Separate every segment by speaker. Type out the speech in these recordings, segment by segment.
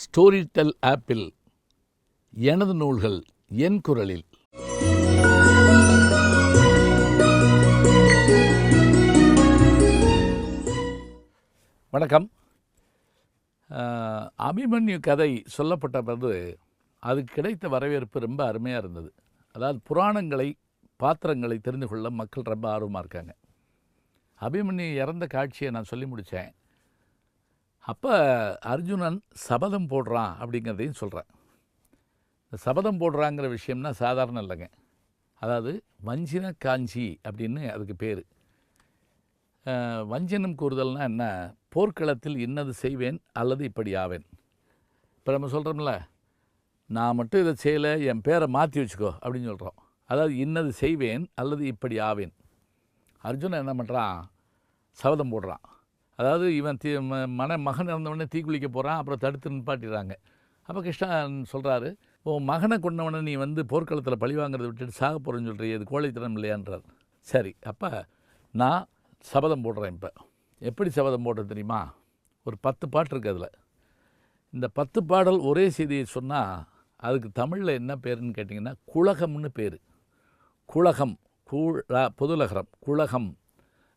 Speaker 1: Storytel ஆப்பில் எனது நூல்கள் என் குரலில். வணக்கம். அபிமன்யு கதை சொல்லப்பட்ட பிறகு அது கிடைத்த வரவேற்பு ரொம்ப அருமையாக இருந்தது. அதாவது புராணங்களை பாத்திரங்களை தெரிந்து கொள்ள மக்கள் ரொம்ப ஆர்வமாக இருக்காங்க. அபிமன்யு இறந்த காட்சியை நான் சொல்லி முடித்தேன் அப்போ அர்ஜுனன் சபதம் போடுறான் அப்படிங்கிறதையும் சொல்கிறேன் இந்த சபதம் போடுறாங்கிற விஷயம்னா சாதாரண இல்லைங்க. அதாவது வஞ்சின காஞ்சி அப்படின்னு அதுக்கு பேர். வஞ்சனம் கூறுதல்னா என்ன? போர்க்களத்தில் இன்னது செய்வேன் அல்லது இப்படி ஆவேன். இப்போ நம்ம சொல்கிறோம்ல நான் மட்டும் இதை செய்யலை என் பேரை மாற்றி வச்சுக்கோ அப்படின்னு சொல்கிறோம் அதாவது இன்னது செய்வேன் அல்லது இப்படி ஆவேன். அர்ஜுனன் என்ன பண்ணுறான் சபதம் போடுறான். அதாவது இவன் தீ ம- மன மகன் இறந்தவொடனே தீக்குளிக்க போகிறான் அப்புறம் தடுத்து நிப்பாட்டிடுறாங்க. அப்போ கிருஷ்ணன் சொல்கிறாரு உன் மகனை கொண்டவனை நீ வந்து போர்க்களத்தில் பழிவாங்கிறதை விட்டுட்டு சாக போகிறேன்னு சொல்கிறீ இது கோழைத்தனம் இல்லையான்றார். சரி அப்போ நான் சபதம் போடுறேன் இப்போ. எப்படி சபதம் போடுறது தெரியுமா? ஒரு பத்து பாட்டு இருக்குது அதில். இந்த பத்து பாடல் ஒரே செய்தியை சொன்னால் அதுக்கு தமிழில் என்ன பேருன்னு கேட்டிங்கன்னா குலகம்னு பேர். குலகம் கூழ பொதுலகரம் குலகம்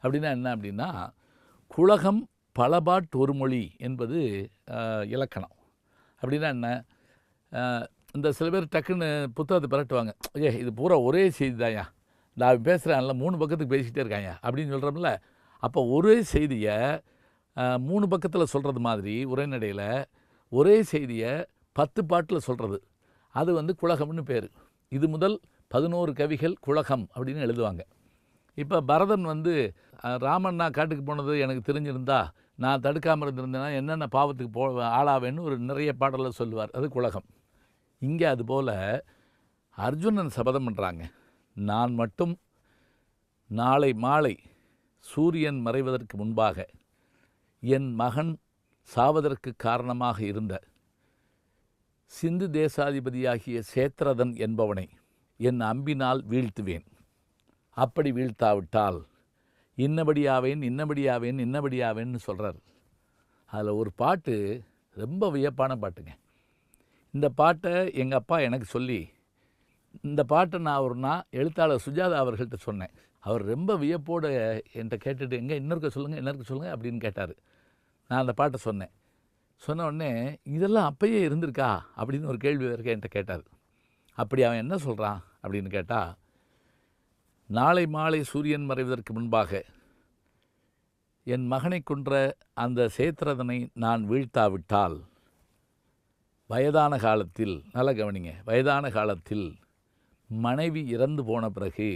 Speaker 1: அப்படின்னா என்ன அப்படின்னா குலகம் பலபாட் ஒரு மொழி என்பது இலக்கணம். அப்படின்னா என்ன? இந்த சில பேர் டக்குன்னு புத்தகத்தை பரட்டுவாங்க. ஏ இது பூரா ஒரே செய்தி தாயா நான் பேசுகிறேன்ல மூணு பக்கத்துக்கு பேசிக்கிட்டே இருக்காங்க அப்படின்னு சொல்கிறோம்ல அப்போ ஒரே செய்தியை மூணு பக்கத்தில் சொல்கிறது மாதிரி உரைநடையில் ஒரே செய்தியை பத்து பாட்டில் சொல்கிறது அது வந்து குலகம்னு பேர். இது முதல் பதினோரு கவிகள் குலகம் அப்படின்னு எழுதுவாங்க. இப்போ பரதன் வந்து ராமன் நான் காட்டுக்கு போனது எனக்கு தெரிஞ்சிருந்தா நான் தடுக்காமல் இருந்திருந்தேன்னா என்னென்ன பாவத்துக்கு போ ஆளாவேன்னு ஒரு நிறைய பாடலில் சொல்லுவார். அது குலகம் இங்கே அதுபோல் அர்ஜுனன் சபதம் பண்ணுறாங்க நான் மட்டும் நாளை மாலை சூரியன் மறைவதற்கு முன்பாக என் மகன் சாவதற்கு காரணமாக இருந்த சிந்து தேசாதிபதியாகிய சேத்திரதன் என்பவனை என் அம்பினால் வீழ்த்துவேன். அப்படி வீழ்த்தாவிட்டால் இன்னபடியாவேன் இன்னபடியாவேன் இன்னபடியாவேன்னு சொல்கிறார் அதில் ஒரு பாட்டு ரொம்ப வியப்பான பாட்டுங்க. இந்த பாட்டை எங்கள் அப்பா எனக்கு சொல்லி இந்த பாட்டை நான் ஒரு நான் எழுத்தாளர் சுஜாதா அவர்கள்ட்ட சொன்னேன். அவர் ரொம்ப வியப்போடு என்கிட்ட கேட்டுட்டு எங்கே இன்னொருக்க சொல்லுங்கள் இன்னொருக்க சொல்லுங்கள் அப்படின்னு கேட்டார். நான் அந்த பாட்டை சொன்னேன். சொன்ன உடனே இதெல்லாம் அப்பயே இருந்திருக்கா? அப்படின்னு ஒரு கேள்வி வரைக்கும் என்கிட்ட கேட்டார். அப்படி அவன் என்ன சொல்கிறான் அப்படின்னு கேட்டால் நாளை மாலை சூரியன் மறைவதற்கு முன்பாக என் மகனை கொன்ற அந்த சேத்திரதனை நான் வீழ்த்தாவிட்டால் வயதான காலத்தில் நல்ல கவனிங்க வயதான காலத்தில் மனைவி இறந்து போன பிறகு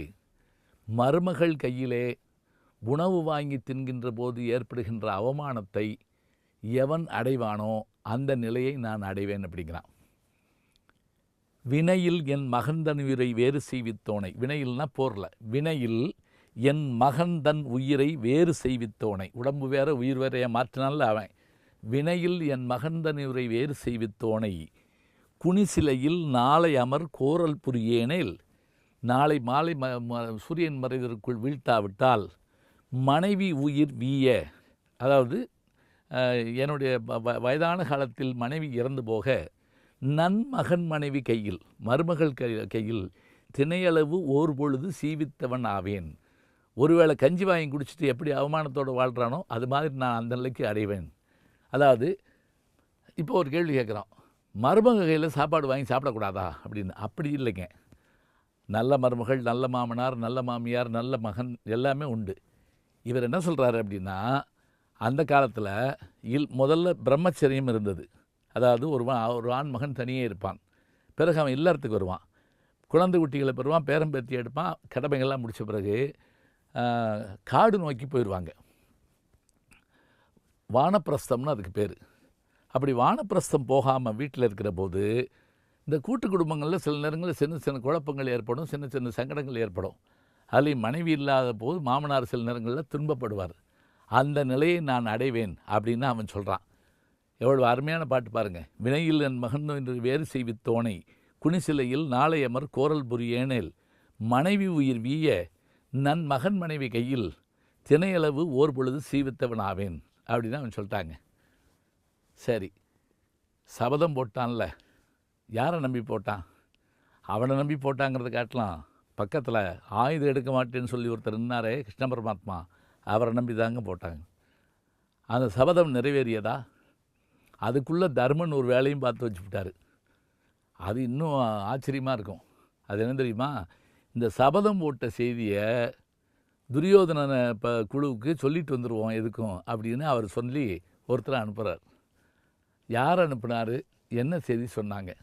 Speaker 1: மருமகள் கையிலே உணவு வாங்கி தின்கின்ற போது ஏற்படுகின்ற அவமானத்தை எவன் அடைவானோ அந்த நிலையை நான் அடைவேன் அப்படிங்கிறான். வினையில் என் மகந்தன் உயிரை வேறு செய்வித்தோனை. வினையில்னா போரில். வினையில் என் மகந்தன் உயிரை வேறு செய்வித்தோனை. உடம்பு வேற உயிர் வேறைய மாற்றினால அவன். வினையில் என் மகன்தன் உயிரை வேறு செய்வித்தோனை. குனிசிலையில் நாளை அமர் கோரல் புரியேனேல். நாளை மாலை ம ம- சூரியன் மறைவதற்குள் வீழ்த்தாவிட்டால் மனைவி உயிர் வீய. அதாவது என்னுடைய வ- வ- வயதான காலத்தில் மனைவி இறந்து போக. நன்மகன் மனைவி கையில் மருமகள் கை கையில் திணையளவு ஓர் பொழுது சீவித்தவன் ஆவேன். ஒருவேளை கஞ்சி வாங்கி குடிச்சிட்டு எப்படி அவமானத்தோடு வாழ்கிறானோ அது மாதிரி நான் அந்த நிலைக்கு அடைவேன். அதாவது இப்போ ஒரு கேள்வி கேட்குறோம். மருமக கையில் சாப்பாடு வாங்கி சாப்பிடக்கூடாதா? அப்படின்னு. அப்படி இல்லைங்க. நல்ல மருமகள் நல்ல மாமனார் நல்ல மாமியார் நல்ல மகன் எல்லாமே உண்டு. இவர் என்ன சொல்கிறாரு அப்படின்னா அந்த காலத்தில் இல் முதல்ல பிரம்மச்சரியம் இருந்தது. அதாவது ஒரு வா- ஒரு ஆண் மகன் தனியே இருப்பான். பிறகு அவன் இல்லறத்துக்கு வருவான். குழந்தை குட்டிகளை பெறுவான் பேரம்பேத்தி எடுப்பான் கடமைகள்லாம் முடித்த பிறகு காடு நோக்கி போயிடுவாங்க வானப்பிரஸ்தம்னு அதுக்கு பேர். அப்படி வானப்பிரஸ்தம் போகாமல் வீட்டில் இருக்கிற போது இந்த கூட்டு குடும்பங்களில் சில நேரங்களில் சின்ன சின்ன குழப்பங்கள் ஏற்படும் சின்ன சின்ன சங்கடங்கள் ஏற்படும். அதுலேயும் மனைவி இல்லாத போது மாமனார் சில நேரங்களில் துன்பப்படுவார். அந்த நிலையை நான் அடைவேன் அப்படின்னு அவன் சொல்கிறான் எவ்வளவு அருமையான பாட்டு பாருங்க. வினையில் என் மகன் என்று வேறு செய்வித்தோனை குனிசிலையில் நாளை அமர் கோரல் புரியேனேல் மனைவி உயிர் வீய நன் மகன் மனைவி கையில் திணையளவு ஓர் பொழுது சீவித்தவன் ஆவேன் அப்படின்னு அவன் சொல்லிட்டாங்க. சரி சபதம் போட்டான்ல யாரை நம்பி போட்டான்? அவனை நம்பி போட்டாங்கிறத காட்டலாம். பக்கத்தில் ஆயுதம் எடுக்க மாட்டேன்னு சொல்லி ஒருத்தர் நின்னாரே கிருஷ்ண பரமாத்மா அவரை நம்பி தாங்க போட்டாங்க. அந்த சபதம் நிறைவேறியதா? அதுக்குள்ளே தர்மன் ஒரு வேலையும் பார்த்து வச்சுக்கிட்டாரு அது இன்னும் ஆச்சரியமாக இருக்கும். அது என்ன தெரியுமா? இந்த சபதம் போட்ட செய்தியை துரியோதனனை இப்போ குழுவுக்கு சொல்லிட்டு வந்துடுவோம் எதுக்கும் அப்படின்னு அவர் சொல்லி ஒருத்தரை அனுப்புகிறார் யார் அனுப்புனார்? என்ன செய்தி சொன்னாங்க?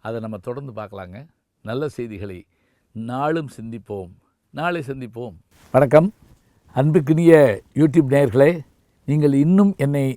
Speaker 1: அதை நம்ம தொடர்ந்து பார்க்கலாங்க. நல்ல செய்திகளை நாளும் சிந்திப்போம். நாளை சந்திப்போம். வணக்கம். அன்புக்கினிய யூடியூப் நேயர்களே நீங்கள் இன்னும் என்னை